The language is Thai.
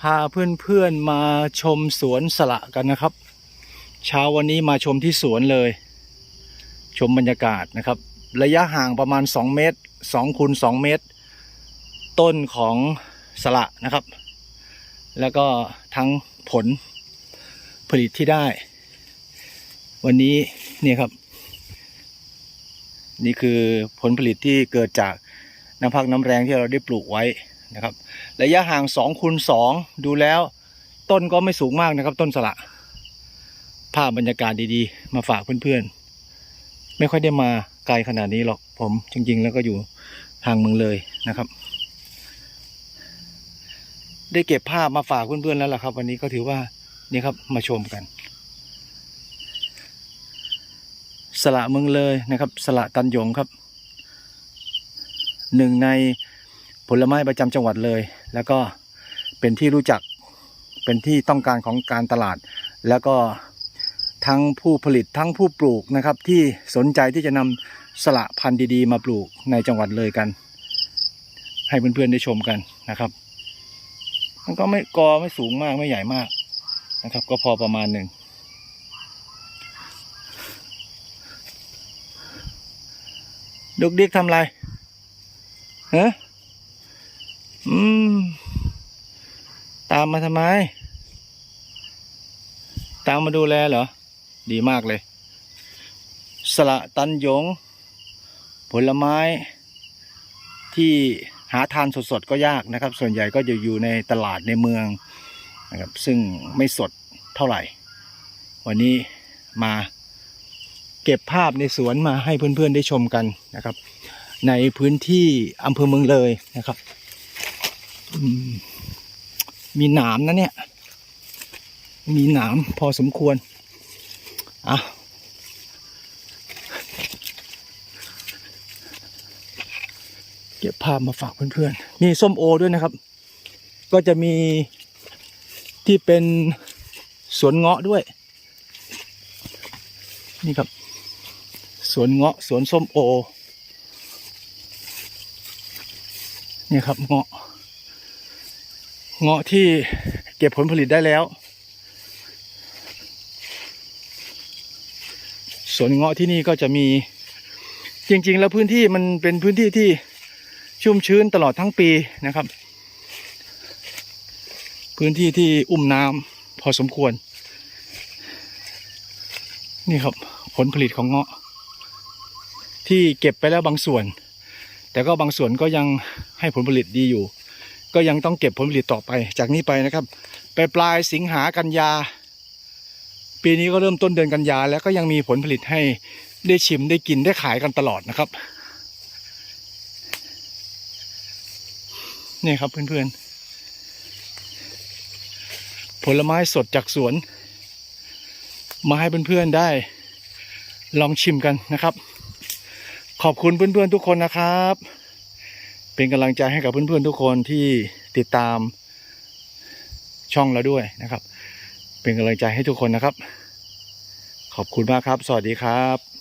พาเพื่อนๆมาชมสวนสละกันนะครับ เช้าวันนี้มาชมที่สวนเลย ชมบรรยากาศนะครับ ระยะห่างประมาณ 2 เมตร2คูณ2เมตร ต้นของสละนะครับ แล้วก็ทั้งผลผลิตที่ได้ วันนี้เนี่ยครับ นี่คือผลผลิตที่เกิดจากน้ำพักน้ำแรงที่เราได้ปลูกไว้ นะครับ ระยะห่าง2คูณ2ดูแล้ว ต้นก็ไม่สูงมากนะครับ ต้นสละ ภาพบรรยากาศดีๆ มาฝากเพื่อนๆ ไม่ค่อยได้มาไกลขนาดนี้หรอกผมจริง ๆ แล้วก็อยู่ทางเมืองเลยนะครับ ได้เก็บภาพมาฝากเพื่อนๆแล้วล่ะครับ วันนี้ก็ถือว่านี่ครับมาชมกัน สละเมืองเลยนะครับ สละตันยงครับหนึ่งใน ผลไม้ประจำจังหวัดเลย แล้วก็เป็นที่รู้จักเป็นที่ต้องการของการตลาด แล้วก็ทั้งผู้ผลิตทั้งผู้ปลูกนะครับ ที่สนใจที่จะนำสละพันธุ์ดีๆ มาปลูกในจังหวัดเลยกัน ให้เพื่อนๆได้ชมกันนะครับมันก็ไม่กอไม่สูงมากไม่ใหญ่มากนะครับ ก็พอประมาณหนึ่งดุกดิกทำไรฮะ อืม ตามมาทำไม ตามมาดูแลเหรอ ดีมากเลย สละตันยง ผลไม้ ที่หาทานสดๆก็ยากนะครับ ส่วนใหญ่ก็จะอยู่ในตลาดในเมืองนะครับ ซึ่งไม่สดเท่าไหร่ วันนี้มาเก็บภาพในสวนมาให้เพื่อนๆได้ชมกันนะครับ ในพื้นที่อำเภอเมืองเลยนะครับ มีหนามนะเนี่ย มีหนามพอสมควร อะ เก็บภาพมาฝากเพื่อนๆ มีส้มโอด้วยนะครับ ก็จะมีที่เป็นสวนเงาะด้วย นี่ครับ สวนเงาะสวนส้มโอ เนี่ยครับเงาะ เงาะที่เก็บผลผลิตได้แล้ว สวนเงาะที่นี่ก็จะมี จริง ๆ แล้วพื้นที่มันเป็นพื้นที่ที่ชุ่มชื้นตลอดทั้งปีนะครับ พื้นที่ที่อุ้มน้ำพอสมควร นี่ครับผลผลิตของเงาะ ที่เก็บไปแล้วบางส่วน แต่ก็บางส่วนก็ยังให้ผลผลิตดีอยู่ ก็ยังต้องเก็บผลผลิตต่อไปจากนี้ไปนะครับ ไปปลายสิงหากันยา ปีนี้ก็เริ่มต้นเดือนกันยา แล้วก็ยังมีผลผลิตให้ได้ชิมได้กินได้ขายกันตลอดนะครับนี่ครับเพื่อนๆ ผลไม้สดจากสวน มาให้เพื่อนๆได้ลองชิมกันนะครับ ขอบคุณเพื่อนๆทุกคนนะครับ เป็นกำลังใจให้กับเพื่อนๆทุกคนที่ติดตามช่องเราด้วยนะครับ เป็นกำลังใจให้ทุกคนนะครับ ขอบคุณมากครับ สวัสดีครับ